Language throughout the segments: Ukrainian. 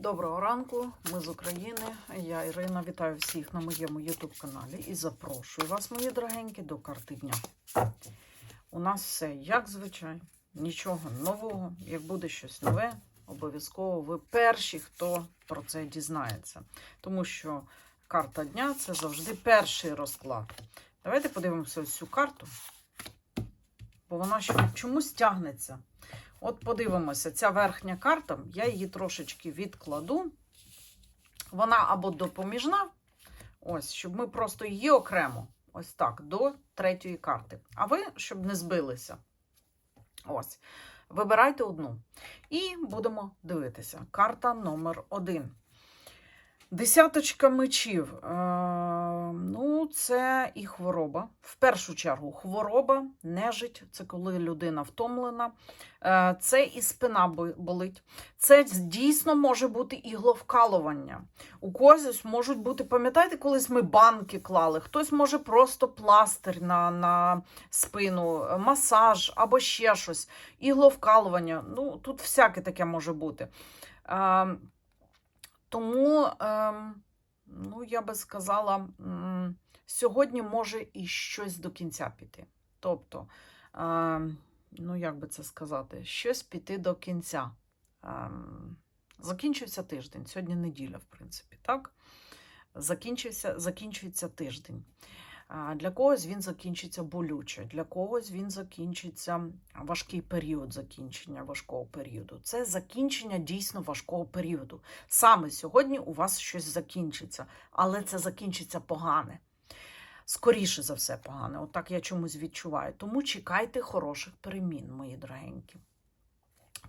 Доброго ранку, ми з України. Я Ірина. Вітаю всіх на моєму YouTube каналі і запрошую вас, мої дорогенькі, до карти дня. У нас все як звичайно, нічого нового. Як буде щось нове, обов'язково ви перші, хто про це дізнається. Тому що карта дня це завжди перший розклад. Давайте подивимося ось цю карту, бо вона ще чомусь тягнеться. От подивимося, ця верхня карта, я її трошечки відкладу. Вона або допоміжна, ось, щоб ми просто її окремо, ось так, до третьої карти. А ви, щоб не збилися. Ось. Вибирайте одну. І будемо дивитися. Карта номер один. Десяточка мечів. Е, ну, це і хвороба. В першу чергу, хвороба, нежить це коли людина втомлена. Е, це і спина болить. Це дійсно може бути ігловкалування. У когось можуть бути, пам'ятаєте, колись ми банки клали, хтось може просто пластир на, на спину, е, масаж або ще щось, ігловкалування. Ну, тут всяке таке може бути. Тому, ем, ну, я би сказала, сьогодні може і щось до кінця піти. Тобто, ем, ну, як би це сказати, щось піти до кінця. Ем, закінчився тиждень. Сьогодні неділя, в принципі, так? Закінчився, закінчується тиждень. Для когось він закінчиться болюче, для когось він закінчиться важкий період закінчення важкого періоду. Це закінчення дійсно важкого періоду. Саме сьогодні у вас щось закінчиться, але це закінчиться погане. Скоріше за все, погане. Отак От я чомусь відчуваю. Тому чекайте хороших перемін, мої дорогенькі.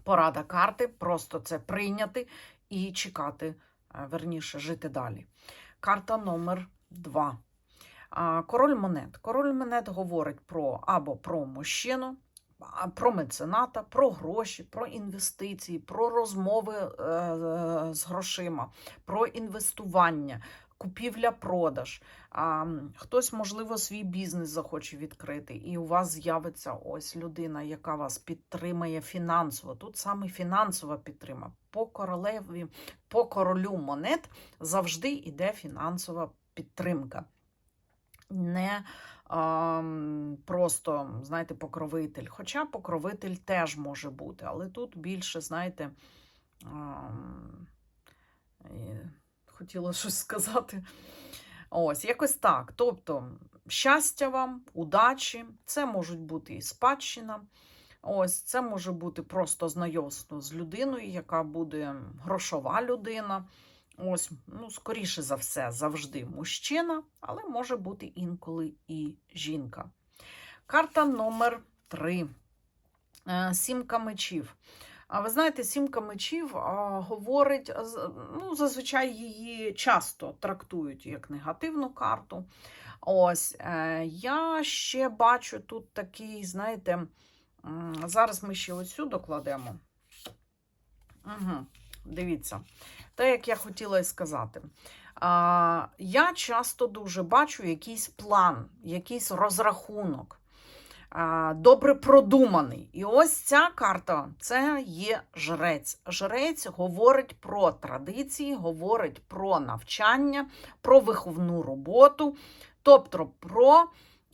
Порада карти просто це прийняти і чекати, верніше, жити далі. Карта номер 2 Король монет. Король монет говорить про або про мужчину, про мецената, про гроші, про інвестиції, про розмови е, з грошима, про інвестування, купівля-продаж. Хтось, можливо, свій бізнес захоче відкрити, і у вас з'явиться ось людина, яка вас підтримає фінансово. Тут саме фінансова підтримка. По королеві, по королю монет завжди йде фінансова підтримка не просто, знаєте, покровитель. Хоча покровитель теж може бути, але тут більше, знаєте, хотіла щось сказати. Ось, якось так. Тобто, щастя вам, удачі, це можуть бути і спадщина. Ось, це може бути просто знайомство з людиною, яка буде грошова людина. Ось, ну, скоріше за все, завжди мужчина, але може бути інколи і жінка. Карта номер 3. Сімка мечів. А ви знаєте, сімка мечів говорить, ну, зазвичай її часто трактують як негативну карту. Ось, е, я ще бачу тут такий, знаєте, зараз ми ще оцю докладемо. Угу, дивіться. Те, як я хотіла сказати. А, я часто дуже бачу якийсь план, якийсь розрахунок, а, добре продуманий. І ось ця карта це є жрець. Жрець говорить про традиції, говорить про навчання, про виховну роботу, тобто про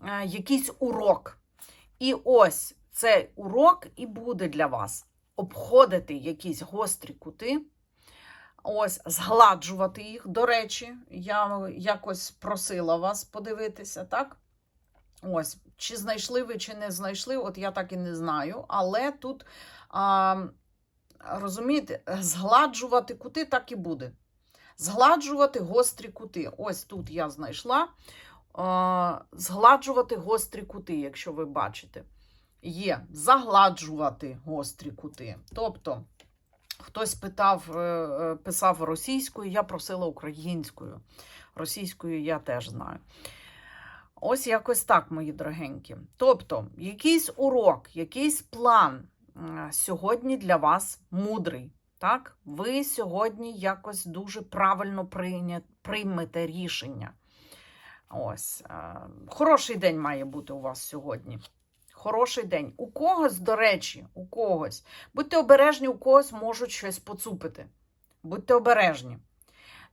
е, якийсь урок. І ось цей урок і буде для вас обходити якісь гострі кути. Ось, згладжувати їх. До речі, я якось просила вас подивитися, так? Ось, чи знайшли ви, чи не знайшли, от я так і не знаю. Але тут, а, розумієте, згладжувати кути так і буде. Згладжувати гострі кути. Ось тут я знайшла. Згладжувати гострі кути, якщо ви бачите. Є загладжувати гострі кути. Тобто. Хтось питав, е, е, писав російською, я просила українською. Російською я теж знаю. Ось якось так, мої дорогенькі. Тобто, якийсь урок, якийсь план сьогодні для вас мудрий. Так? Ви сьогодні якось дуже правильно приймете рішення. Ось. е, Хороший день має бути у вас сьогодні. Хороший день. У когось, до речі, у когось. Будьте обережні, у когось можуть щось поцупити. Будьте обережні.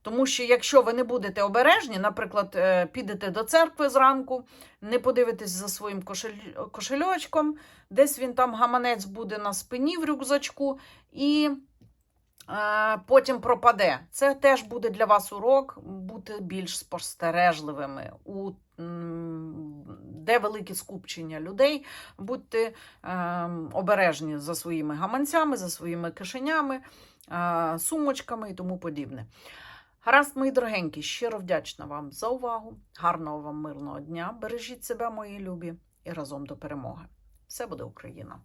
Тому що якщо ви не будете обережні, наприклад, е, підете до церкви зранку, не подивитесь за своїм кошель- кошельочком, десь він там гаманець буде на спині в рюкзачку, і е, потім пропаде. Це теж буде для вас урок бути більш спостережливими. У, де велике скупчення людей, будьте е, обережні за своїми гаманцями, за своїми кишенями, е, сумочками і тому подібне. Гаразд, мої дорогенькі, щиро вдячна вам за увагу. Гарного вам мирного дня. Бережіть себе, мої любі, і разом до перемоги. Все буде Україна!